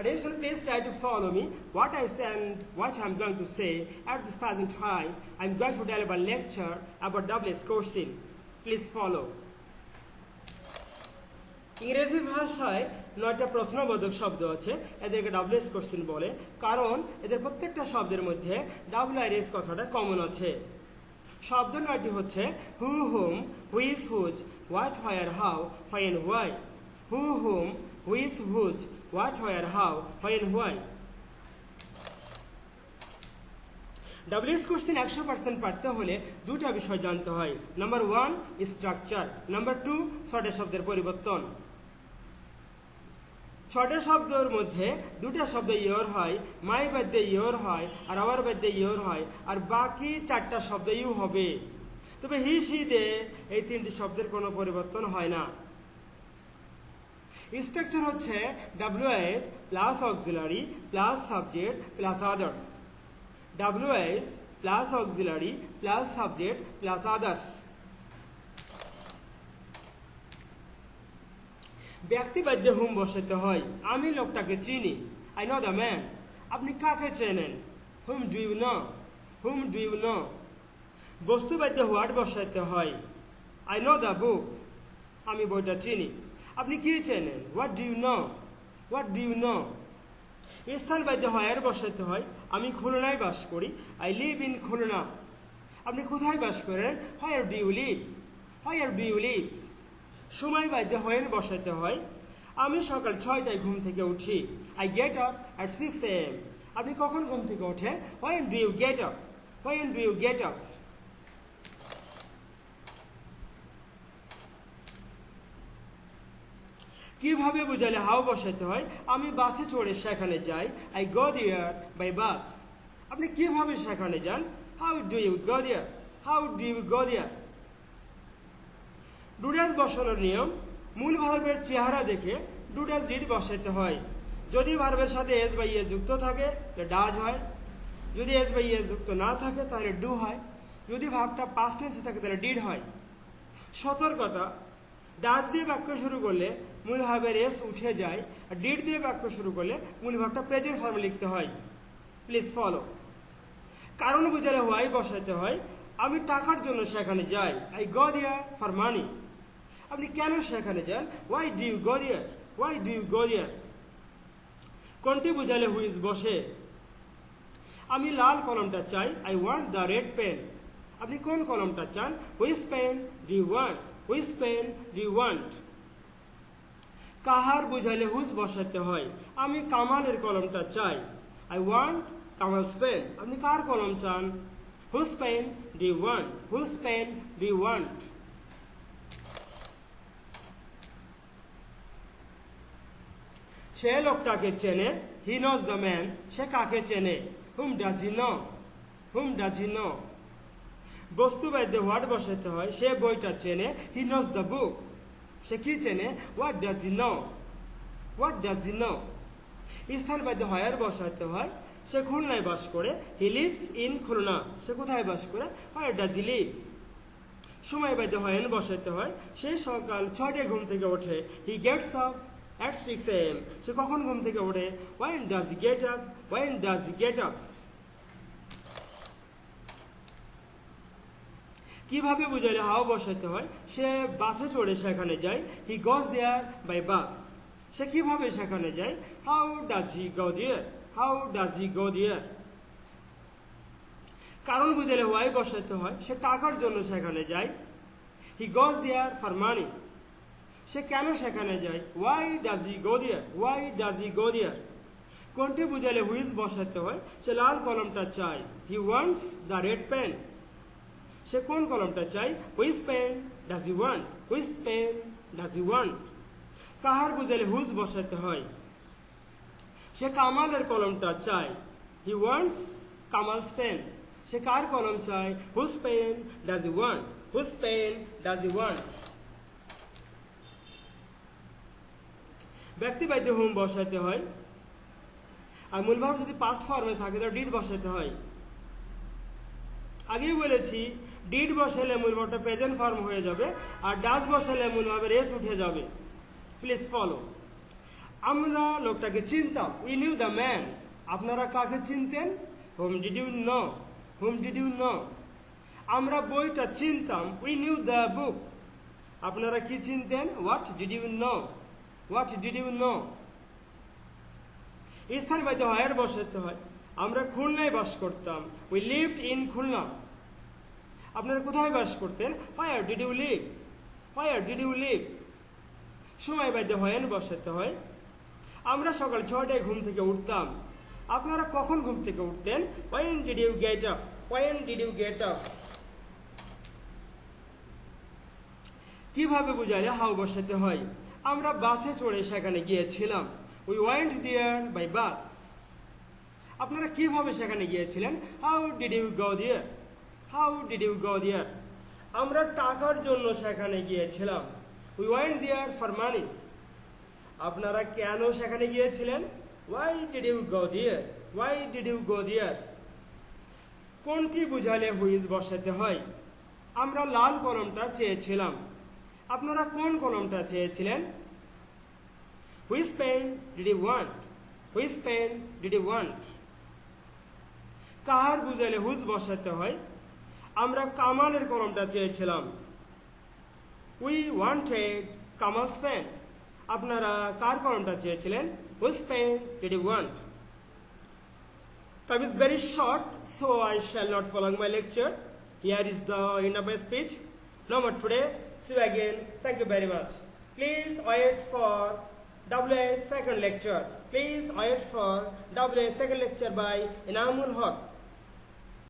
Attention, please try to follow me. What I say and what I'm going to say at this present time, I'm going to deliver a lecture about WS question. Please follow. ইংরেজি ভাষায় নয়টা প্রশ্নবোধক শব্দ আছে এদেরকে WS question বলে কারণ এদের প্রত্যেকটা শব্দের মধ্যে ডাব্লিউআরএস কথাটা কমন আছে শব্দ নয়টি হচ্ছে who whom which whose what where how when why who whom which whose what where how when why WH question একশো পার্সেন্ট পারতে হলে দুটা বিষয় জানতে হয়। Number one structure number two ছটা শব্দের পরিবর্তন। ছটা শব্দের মধ্যে দুটা শব্দ ইয়র হয় মাই বাদ্যে ইয়র হয়, আর আওয়ার বাদ্যে ইয়র হয়, আর বাকি চারটা শব্দ ইউ হবে। তবে হি সি দে এই তিনটি শব্দের কোনো পরিবর্তন হয় না। স্ট্রাকচার হচ্ছে WH plus auxiliary plus subject plus others WS plus auxiliary plus subject plus others. ব্যক্তিবাদ্যে হুম বসাতে হয়। আমি লোকটাকে চিনি। আই নো দ্য ম্যান আপনি কাকে চেনেন? Whom do you know whom do you know বস্তুবাদ্যে what বসাতে হয়। আই নো দ্য বুক আমি বইটা চিনি। আপনি কি চেনেন what do you know what do you know স্থান বাদ্য হয়ার বসাতে হয়, আমি খুলনায় বাস করি আই লিভ ইন খুলনা। আপনি কোথায় বাস করেন? Where do you live where do you live সময় বাদ্য হয়ের বসাতে হয়। আমি সকাল ছয়টায় ঘুম থেকে উঠি। I get up at six AM আপনি কখন ঘুম থেকে ওঠেন? When do you get up when do you get up কীভাবে বুঝালে হাও বসাতে হয়? আমি বাসে চড়ে সেখানে যাই। আই গো দিয়ার বাই বাস আপনি কীভাবে সেখানে যান? হাউ ডু ইউ গো দিয়ার হাউ ডু ইউ গো দিয়ার ডুডাস বসানোর নিয়ম, মূল ভার্বের চেহারা দেখে ডুডাস ডিড বসাতে হয়। যদি ভার্বের সাথে এস বাই এস যুক্ত থাকে তো ডাজ হয়। যদি এস বাই এস যুক্ত না থাকে, তাহলে ডু হয়। যদি ভাবটা পাস্ট টেন্সে থাকে, তাহলে ডিড হয়। সতর্কতা ডাচ দিয়ে বাক্য শুরু করলে মূল ভাবের এস উঠে যায়, আর ডিড দিয়ে বাক্য শুরু করলে মূল ভাবটা প্রেজেন্ট ফর্মে লিখতে হয়। প্লিজ ফলো কারণ বুঝালে হোয়াই বসাইতে হয়, আমি টাকার জন্য সেখানে যাই। আই গ দিয়া ফর মানি আপনি কেন সেখানে যান? Why do you go why do you go there কোনটি বুঝালে হুইজ বসে? আমি লাল কলমটা চাই I want the red pen আপনি কোন কলমটা চান? Which pen do want which pen do want কাহার বুঝাইলে হুজ বসাতে হয়? আমি কামালের কলমটা চাই। আই ওয়ান্ট কামাল পেন আপনি কার কলম চান? Whose pen do want whose pen do want সে লোকটাকে চেনে হি নজ দ্য ম্যান সে কাকে চেনে? Whom does he know whom does he know বস্তু বাদ্যে হোয়াট বসাতে হয়, সে বইটা চেনে হি নোজ দ্য বুক সে কি চেনে? What does he know what does he know স্থান বাদ্যে হয়ার বসাতে হয়, সে খুলনায় বাস করে হি লিভস ইন খুলনা সে কোথায় বাস করে? হোয়ার ডাজ হি লিভ সময় বাদ্যে হয়েন বসাতে হয়, সে সকাল ছটায় ঘুম থেকে ওঠে he gets up at six AM সে কখন ঘুম থেকে ওঠে? When does get up when does get up কীভাবে বুঝাইলে? হাও বসাতে হয়। সে বাসে চড়ে সেখানে যায়। হি গজ দেয়ার বাই বাস সে কীভাবে সেখানে যায়? হাউ ডাজ হি গো দিয়ার হাউ ডাজ হি গো দিয়ার কারণ বুঝাইলে ওয়াই বসাতে হয়? সে টাকার জন্য সেখানে যায়। হি গজ দেয়ার ফর মানি সে কেন সেখানে যায়? ওয়াই ডাজ হি গো দিয়ার Y does he go there কোনটি বুঝাইলে হুইজ বসাতে হয়? সে লাল কলমটা চায়। He wants the red pen সে কোন কলমটা চাই? Whose pen does he want whose pen does he want কাহার বুঝালে হুজ বসাতে হয়? সে কামালের কলমটা চায় হি ওয়ান্টস কামালস পেন সে কার কলম চায় whose pen does he want whose pen does he want ব্যক্তিবাদ্য whom বসাতে হয়। আর মূলভাব যদি পাস্ট ফর্মে থাকে তো ডিড বসাতে হয়। আগেই বলেছি ডিড বসালে মূল মূলভাবটা প্রেজেন্ট ফর্ম হয়ে যাবে আর ডাস বসালে মূলভাবে রেস উঠে যাবে। প্লিজ ফলো আমরা লোকটাকে চিনতাম। উই নিউ দ্য ম্যান আপনারা কাকে চিনতেন? Whom did you know whom did you know আমরা বইটা চিনতাম। উই নিউ দ্য বুক আপনারা কি চিনতেন? What did you know what did you know স্থান বাইতে হয়ের বসাতে হয়। আমরা খুলনায় বাস করতাম। উই লিভড ইন খুলনা আপনারা কোথায় বাস করতেন? Where did you live where did you live সময় বাইতে হয়েন বসাতে হয়। আমরা সকাল ছটায় ঘুম থেকে উঠতাম। আপনারা কখন ঘুম থেকে উঠতেন? When did you get up when did you get up কীভাবে বুঝালে হাউ বসাতে হয়? আমরা বাসে চড়ে সেখানে গিয়েছিলাম। We went there by bus আপনারা কীভাবে সেখানে গিয়েছিলেন? হাউ ডিড ইউ গো দিয়ার হাউ ডিড ইউ গো দিয়ার আমরা টাকার জন্য সেখানে গিয়েছিলাম। We went there for money আপনারা কেন সেখানে গিয়েছিলেন? ওয়াই ডিড ইউ গো দিয়ার why did you go there কোনটি বুঝালে হুইজ বসাতে হয়? আমরা লাল কলমটা চেয়েছিলাম। আপনারা কোন কলমটা চেয়েছিলেন? Which pen did you want which pen did you want কাহার বুঝালে হুজ বসাতে হয়? আমরা কামালের কলমটা চেয়েছিলাম। উই ওয়ান্টেড কামাল স্পেন আপনারা কার কলমটা চেয়েছিলেন? Whose pen did you want time is very short so I shall not prolong my lecture here is the end of my speech number today see again thank you very much please wait for W second lecture please wait for W second lecture by Inamul Haque